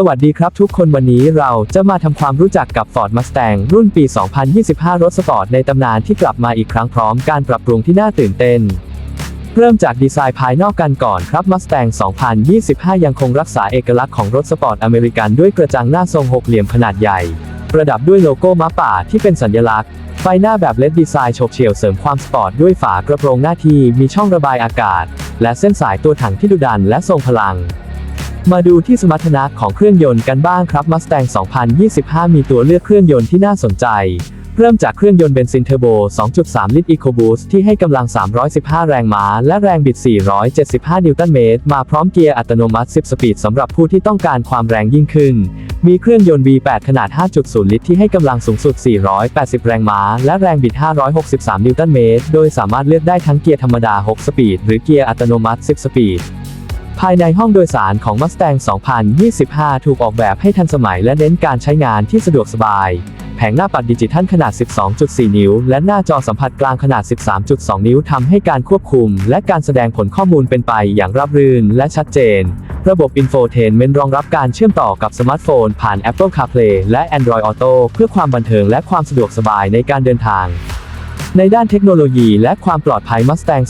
สวัสดีครับทุกคนวันนี้เราจะมาทำความรู้จักกับ Ford Mustang รุ่นปี 2025 รถสปอร์ตในตำนานที่กลับมาอีกครั้งพร้อมการปรับปรุงที่น่าตื่นเต้น เริ่มจากดีไซน์ภายนอกกันก่อนครับ Mustang 2025 ยังคงรักษาเอกลักษณ์ของรถสปอร์ตอเมริกันด้วยกระจังหน้าทรงหกเหลี่ยมขนาดใหญ่ ประดับด้วยโลโก้ม้าป่าที่เป็นสัญลักษณ์ ไฟหน้าแบบเลดดีไซน์โฉบเฉี่ยวเสริมความสปอร์ตด้วยฝากระโปรงหน้าที่มีช่องระบายอากาศ และเส้นสายตัวถังที่ดุดันและทรงพลัง มาดูที่สมรรถนะของเครื่องยนต์กันบ้างครับ Mustang 2025 มีตัวเลือกเครื่องยนต์ที่น่าสนใจ เริ่มจากเครื่องยนต์เบนซินเทอร์โบ 2.3 ลิตร EcoBoost ที่ให้กำลัง 315 แรงม้า และแรงบิด 475 นิวตันเมตร มาพร้อมเกียร์อัตโนมัติ 10 สปีดสำหรับผู้ที่ต้องการความแรงยิ่งขึ้น มีเครื่องยนต์ V8 ขนาด 5.0 ลิตร ที่ให้กำลังสูงสุด 480 แรงม้า และแรงบิด 563 นิวตันเมตร โดยสามารถเลือกได้ทั้งเกียร์ธรรมดา 6 สปีด หรือเกียร์อัตโนมัติ 10 สปีด ภายในห้องโดยสารของ Mustang 2025 ถูกออกแบบให้ทันสมัยและเน้นการใช้งานที่สะดวกสบาย แผงหน้าปัดดิจิทัลขนาด 12.4 นิ้ว และหน้าจอสัมผัสกลางขนาด 13.2 นิ้วทำให้การควบคุม และการแสดงผลข้อมูลเป็นไปอย่างราบรื่นและชัดเจน ระบบ Infotainment รองรับการเชื่อมต่อกับสมาร์ทโฟน ผ่าน Apple CarPlay และ Android Auto เพื่อความบันเทิงและความสะดวกสบายในการเดินทาง ในด้านเทคโนโลยีและความปลอดภัย Mustang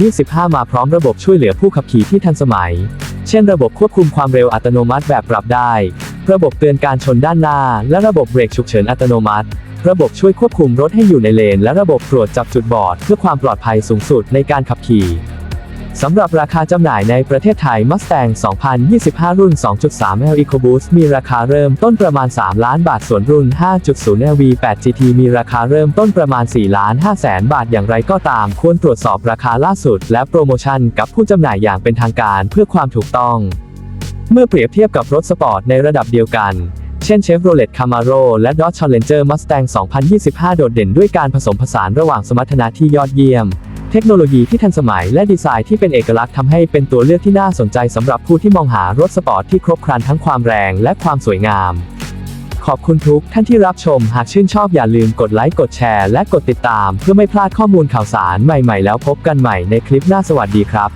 2025 มาพร้อมระบบช่วยเหลือผู้ขับขี่ที่ทันสมัย เช่นระบบควบคุมความเร็วอัตโนมัติแบบปรับได้ ระบบเตือนการชนด้านหน้า และระบบเบรกฉุกเฉินอัตโนมัติ ระบบช่วยควบคุมรถให้อยู่ในเลน และระบบตรวจจับจุดบอดเพื่อความปลอดภัยสูงสุดในการขับขี่ สำหรับราคาจำหน่ายในประเทศไทย Mustang 2025 รุ่น 2.3 L EcoBoost มีราคาเริ่มต้นประมาณ 3 ล้านบาท ส่วนรุ่น 5.0 L V8 GT มีราคาเริ่มต้นประมาณ 4 ล้าน5แสนบาท อย่างไรก็ตาม ควรตรวจสอบราคาล่าสุด และโปรโมชั่นกับผู้จำหน่ายอย่างเป็นทางการเพื่อความถูกต้อง เมื่อเปรียบเทียบกับรถสปอร์ตในระดับเดียวกันเช่น Chevrolet Camaro และ Dodge Challenger Mustang 2025 โดดเด่นด้วยการผสมผสานระหว่างสมรรถนะที่ยอดเยี่ยม เทคโนโลยีที่ทันสมัยและดีไซน์ที่เป็นเอกลักษณ์ทำให้เป็นตัวเลือกที่น่าสนใจสำหรับผู้ที่มองหารถสปอร์ตที่ครบครันทั้งความแรงและความสวยงาม ขอบคุณทุกท่านที่รับชม หากชื่นชอบอย่าลืมกดไลค์ กดแชร์ และกดติดตาม เพื่อไม่พลาดข้อมูลข่าวสารใหม่ๆ แล้วพบกันใหม่ในคลิปหน้าสวัสดีครับ